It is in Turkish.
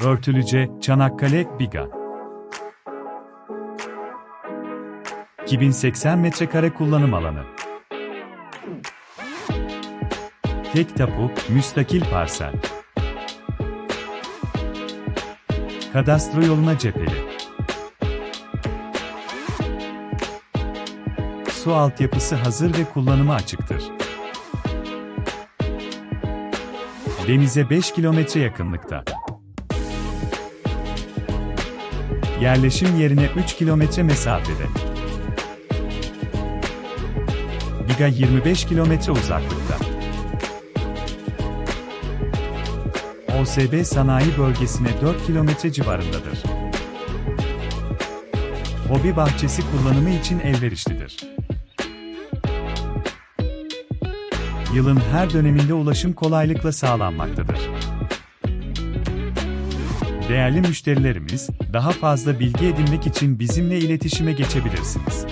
Örtülüce, Çanakkale, Biga. 2080 metrekare kullanım alanı. Tek tapu, müstakil parsel. Kadastro yoluna cepheli. Su altyapısı hazır ve kullanıma açıktır. Denize 5 kilometre yakınlıkta. Yerleşim yerine 3 kilometre mesafede. Biga 25 kilometre uzaklıkta. OSB sanayi bölgesine 4 kilometre civarındadır. Hobi bahçesi kullanımı için elverişlidir. Yılın her döneminde ulaşım kolaylıkla sağlanmaktadır. Değerli müşterilerimiz, daha fazla bilgi edinmek için bizimle iletişime geçebilirsiniz.